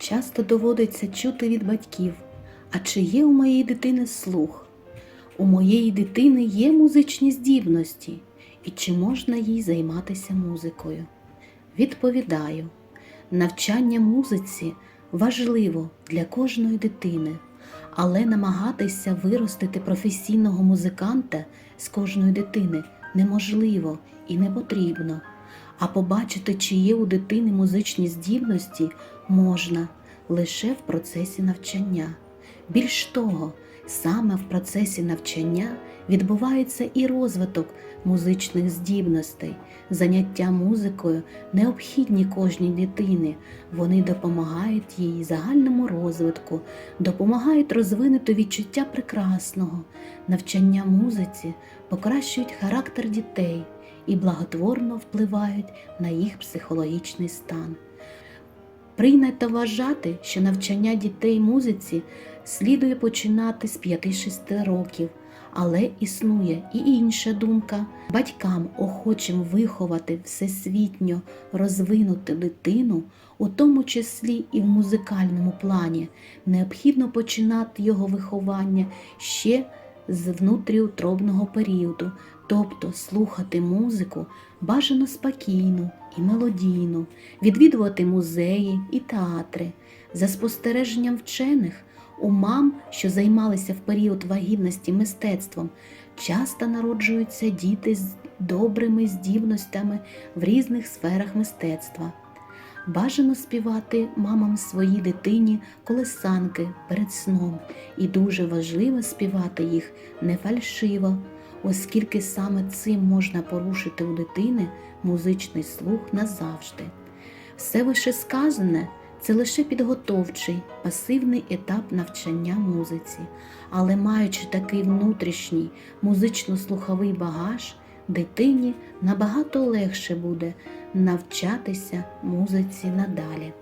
Часто доводиться чути від батьків, а чи є у моєї дитини слух? У моєї дитини є музичні здібності, і чи можна їй займатися музикою? Відповідаю, навчання музиці важливо для кожної дитини, але намагатися виростити професійного музиканта з кожної дитини неможливо і не потрібно. А побачити, чи є у дитини музичні здібності, можна лише в процесі навчання. Більш того, саме в процесі навчання відбувається і розвиток музичних здібностей. Заняття музикою необхідні кожній дитині. Вони допомагають їй загальному розвитку, допомагають розвинути відчуття прекрасного. Навчання музиці покращують характер дітей і благотворно впливають на їх психологічний стан. Прийнято вважати, що навчання дітей музиці слідує починати з 5-6 років, але існує і інша думка. Батькам, охочим виховати всесвітньо розвинуту дитину, у тому числі і в музикальному плані, необхідно починати його виховання ще з внутріутробного періоду, тобто слухати музику бажано спокійну і мелодійну, відвідувати музеї і театри. За спостереженням вчених, у мам, що займалися в період вагітності мистецтвом, часто народжуються діти з добрими здібностями в різних сферах мистецтва. Бажано співати мамам своїй дитині колесанки перед сном, і дуже важливо співати їх не фальшиво, оскільки саме цим можна порушити у дитини музичний слух назавжди. Все вищесказане це лише підготовчий, пасивний етап навчання музиці, але маючи такий внутрішній музично-слуховий багаж, дитині набагато легше буде навчатися музиці надалі.